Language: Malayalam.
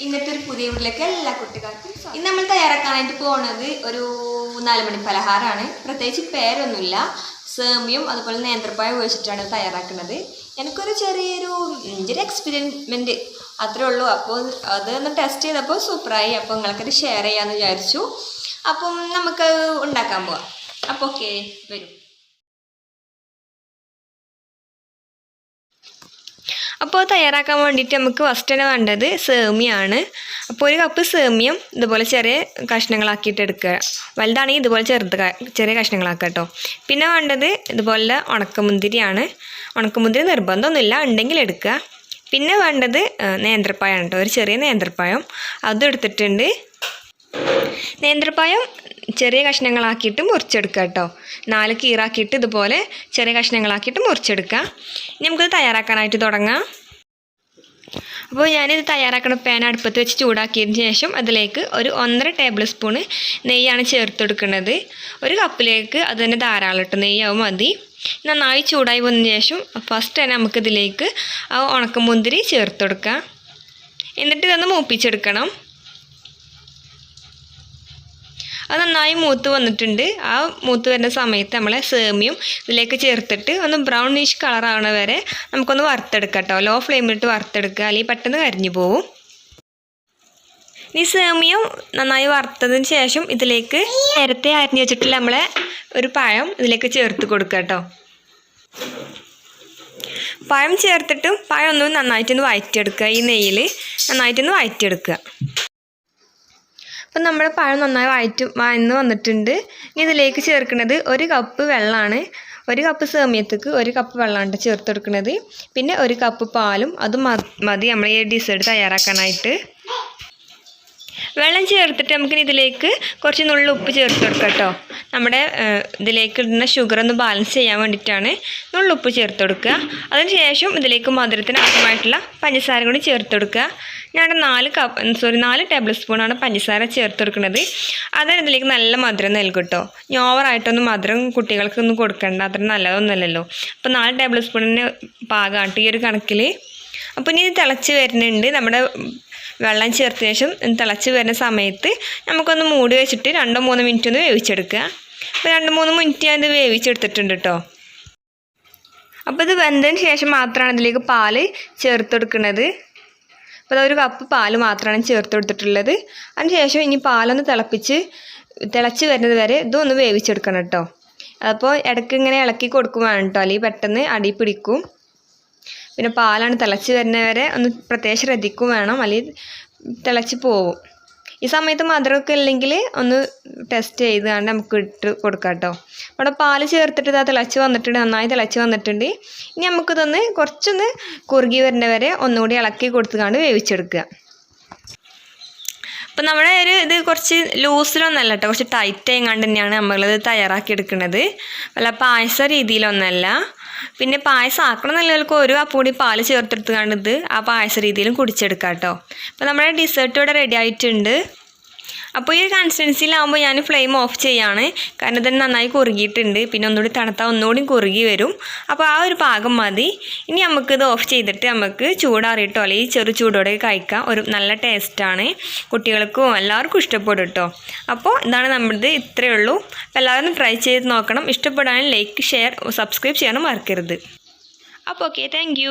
ഇന്നത്തെ ഒരു പുതിയ വീട്ടിലേക്ക് എല്ലാ കുട്ടികൾക്കും. ഇന്ന് നമ്മൾ തയ്യാറാക്കാനായിട്ട് പോണത് ഒരു നാല് മണി പലഹാരമാണ്. പ്രത്യേകിച്ച് പേരൊന്നുമില്ല. സേമിയും അതുപോലെ നേന്ത്രപ്പായം ഉപയോഗിച്ചിട്ടാണ് തയ്യാറാക്കുന്നത്. എനിക്കൊരു ചെറിയൊരു ഒരു എക്സ്പെരിമെന്റ് അത്രേ ഉള്ളൂ. അപ്പോൾ അത് ഒന്ന് ടെസ്റ്റ് ചെയ്തപ്പോൾ സൂപ്പറായി അപ്പോൾ നിങ്ങൾക്കത് ഷെയർ ചെയ്യാമെന്ന് വിചാരിച്ചു. അപ്പം നമുക്ക് ഉണ്ടാക്കാൻ പോവാം. അപ്പോൾ ഓക്കെ വരും. അപ്പോൾ തയ്യാറാക്കാൻ വേണ്ടിയിട്ട് നമുക്ക് ഫസ്റ്റ് തന്നെ വേണ്ടത് സേമിയാണ്. അപ്പോൾ ഒരു കപ്പ് സേമിയം ഇതുപോലെ ചെറിയ കഷ്ണങ്ങളാക്കിയിട്ട് എടുക്കുക. വലുതാണെങ്കിൽ ഇതുപോലെ ചെറുത് ചെറിയ കഷ്ണങ്ങളാക്കുക കേട്ടോ പിന്നെ വേണ്ടത് ഇതുപോലെ ഉണക്കമുന്തിരിയാണ്. ഉണക്കമുന്തിരി നിർബന്ധമൊന്നുമില്ല ഉണ്ടെങ്കിൽ എടുക്കുക. പിന്നെ വേണ്ടത് നേന്ത്രപ്പായാണ് കേട്ടോ ഒരു ചെറിയ നേന്ത്രപ്പായം. അതും എടുത്തിട്ടുണ്ട്. നേന്ത്രപ്പായം ചെറിയ കഷ്ണങ്ങളാക്കിയിട്ട് മുറിച്ചെടുക്കുക കേട്ടോ. നാല് കീറാക്കിയിട്ട് ഇതുപോലെ ചെറിയ കഷ്ണങ്ങളാക്കിയിട്ട് മുറിച്ചെടുക്കുക. ഇനി നമുക്കിത് തയ്യാറാക്കാനായിട്ട് തുടങ്ങാം. അപ്പോൾ ഞാനിത് തയ്യാറാക്കുന്ന പാൻ അടുപ്പത്ത് വെച്ച് ചൂടാക്കിയതിന് ശേഷം അതിലേക്ക് ഒരു ഒന്നര ടേബിൾ സ്പൂണ് നെയ്യാണ് ചേർത്തെടുക്കുന്നത് ഒരു കപ്പിലേക്ക് അത് തന്നെ ധാരാളം ഇട്ട് നെയ്യാവും മതി. നന്നായി ചൂടായി വന്നതിന് ശേഷം ഫസ്റ്റ് തന്നെ നമുക്കിതിലേക്ക് ആ ഉണക്കമുന്തിരി ചേർത്ത് കൊടുക്കാം. എന്നിട്ട് ഇതൊന്ന് മൂപ്പിച്ചെടുക്കണം. അത് നന്നായി മൂത്ത് വന്നിട്ടുണ്ട്. ആ മൂത്ത് വരുന്ന സമയത്ത് നമ്മൾ സേമിയും ഇതിലേക്ക് ചേർത്തിട്ട് ഒന്ന് ബ്രൗണിഷ് കളർ ആവണ വരെ നമുക്കൊന്ന് വറുത്തെടുക്കാം കേട്ടോ ലോ ഫ്ലെയിമിലിട്ട് വറുത്തെടുക്കുക. അല്ലെങ്കിൽ പെട്ടെന്ന് കരിഞ്ഞു പോവും. ഈ സേമിയം നന്നായി വറുത്തതിന് ശേഷം ഇതിലേക്ക് നേരത്തെ അരിഞ്ഞു വെച്ചിട്ടുള്ള നമ്മളെ ഒരു പഴം ഇതിലേക്ക് ചേർത്ത് കൊടുക്കുക കേട്ടോ പഴം ചേർത്തിട്ടും പഴം ഒന്ന് നന്നായിട്ടൊന്ന് വഴറ്റിയെടുക്കുക ഈ നെയ്യിൽ നന്നായിട്ടൊന്ന് വഴറ്റിയെടുക്കുക അപ്പം നമ്മുടെ പഴം നന്നായി വഴറ്റ് വഴന്ന് വന്നിട്ടുണ്ട്. ഇനി ഇതിലേക്ക് ചേർക്കുന്നത് ഒരു കപ്പ് വെള്ളമാണ്. ഒരു കപ്പ് സേമിയത്തേക്ക് ഒരു കപ്പ് വെള്ളമാണ് ചേർത്ത് കൊടുക്കുന്നത്. പിന്നെ ഒരു കപ്പ് പാലും അത് മതി നമ്മൾ ഈ ഡിസേർട്ട് തയ്യാറാക്കാനായിട്ട്. വെള്ളം ചേർത്തിട്ട് നമുക്കിനി ഇതിലേക്ക് കുറച്ച് നുള്ളുപ്പ് ചേർത്ത് കൊടുക്കാം കേട്ടോ. നമ്മുടെ ഇതിലേക്ക് ഇടുന്ന ഷുഗർ ഒന്ന് ബാലൻസ് ചെയ്യാൻ വേണ്ടിയിട്ടാണ് നുള്ളുപ്പ് ചേർത്ത് കൊടുക്കുക. അതിനുശേഷം ഇതിലേക്ക് മധുരത്തിന് ആവശ്യമായിട്ടുള്ള പഞ്ചസാര കൂടി ചേർത്ത് കൊടുക്കുക. ഞാൻ നാല് കപ്പ് സോറി നാല് ടേബിൾ സ്പൂണാണ് പഞ്ചസാര ചേർത്ത് കൊടുക്കുന്നത്. അതിന് ഇതിലേക്ക് നല്ല മധുരം നൽകും കേട്ടോ ഇനി ഓവറായിട്ടൊന്നും മധുരം കുട്ടികൾക്കൊന്നും കൊടുക്കേണ്ട അത്ര നല്ലതൊന്നുമല്ലല്ലോ. അപ്പോൾ നാല് ടേബിൾ സ്പൂണിന് പാകമാണ് ഈ ഒരു കണക്കിൽ അപ്പോൾ ഇനി തിളച്ച് വരുന്നുണ്ട്. നമ്മുടെ വെള്ളം ചേർത്ത ശേഷം തിളച്ച് വരുന്ന സമയത്ത് നമുക്കൊന്ന് മൂടി വെച്ചിട്ട് രണ്ടോ മൂന്നോ മിനിറ്റ് ഒന്ന് വേവിച്ചെടുക്കുക. അപ്പോൾ രണ്ട് മൂന്ന് മിനിറ്റ് ഞാൻ ഇത് വേവിച്ചെടുത്തിട്ടുണ്ട് കേട്ടോ അപ്പോൾ ഇത് വെന്തതിന് ശേഷം മാത്രമാണ് ഇതിലേക്ക് പാൽ ചേർത്ത് കൊടുക്കുന്നത് അപ്പോൾ ഒരു കപ്പ് പാൽ മാത്രമാണ് ചേർത്ത് കൊടുത്തിട്ടുള്ളത് അതിന് ശേഷം ഇനി പാലൊന്ന് തിളപ്പിച്ച് തിളച്ച് വരുന്നത് വരെ ഇതൊന്ന് വേവിച്ചെടുക്കണം കേട്ടോ അപ്പോൾ ഇടയ്ക്ക് ഇങ്ങനെ ഇളക്കി കൊടുക്കുവാണ് വേണം കേട്ടോ അല്ലെങ്കിൽ പെട്ടെന്ന് അടി പിടിക്കും. പിന്നെ പാലാണ് തിളച്ച് വരുന്നവരെ ഒന്ന് പ്രത്യേകം ശ്രദ്ധിക്കും വേണം. അല്ലെങ്കിൽ തിളച്ച് പോവും. ഈ സമയത്ത് മധുരമൊക്കെ ഇല്ലെങ്കിൽ ഒന്ന് ടെസ്റ്റ് ചെയ്ത് കണ്ട് നമുക്ക് ഇട്ട് കൊടുക്കാം കേട്ടോ അവിടെ പാൽ ചേർത്തിട്ട് ഇതാ തിളച്ച് വന്നിട്ടുണ്ട് നന്നായി തിളച്ച് വന്നിട്ടുണ്ട്. ഇനി നമുക്കിതൊന്ന് കുറച്ചൊന്ന് കുറുകി വരുന്നവരെ ഒന്നുകൂടി ഇളക്കി കൊടുത്തുകൊണ്ട് വേവിച്ചെടുക്കുക. അപ്പം നമ്മുടെ ഒരു ഇത് കുറച്ച് ലൂസിലൊന്നല്ല കേട്ടോ കുറച്ച് ടൈറ്റ് ആയിങ്ങാണ്ട് തന്നെയാണ് നമ്മളിത് തയ്യാറാക്കി എടുക്കുന്നത്. അല്ല പായസ രീതിയിലൊന്നല്ല. പിന്നെ പായസം ആക്കണം എന്നുള്ളവർക്ക് ഒരു അപ്പൂടി പാൽ ചേർത്തെടുത്തുകൊണ്ട് ഇത് ആ പായസ രീതിയിലും കുടിച്ചെടുക്കാം കേട്ടോ അപ്പോൾ നമ്മുടെ ഡിസേർട്ട് ഇവിടെ റെഡി ആയിട്ടുണ്ട്. അപ്പോൾ ഈ ഒരു കൺസിസ്റ്റൻസിയിലാകുമ്പോൾ ഞാൻ ഫ്ലെയിം ഓഫ് ചെയ്യാണ്. കാരണം ഇതിന് നന്നായി കുറുകിയിട്ടുണ്ട്. പിന്നെ ഒന്നുകൂടി തണുത്താൽ ഒന്നുകൂടി കുറുകി വരും. അപ്പോൾ ആ ഒരു പാകം മതി. ഇനി നമുക്കിത് ഓഫ് ചെയ്തിട്ട് നമുക്ക് ചൂടാറിയിട്ടോ അല്ലെങ്കിൽ ചെറു ചൂടോടെ കഴിക്കാം. ഒരു നല്ല ടേസ്റ്റാണ് കുട്ടികൾക്കും എല്ലാവർക്കും ഇഷ്ടപ്പെടും കേട്ടോ അപ്പോൾ ഇതാണ് നമ്മളിത് ഇത്രയേ ഉള്ളൂ. അപ്പോൾ എല്ലാവരും ട്രൈ ചെയ്ത് നോക്കണം. ഇഷ്ടപ്പെടാനും ലൈക്ക് ഷെയർ സബ്സ്ക്രൈബ് ചെയ്യാനും മറക്കരുത്. അപ്പോൾ ഓക്കെ താങ്ക്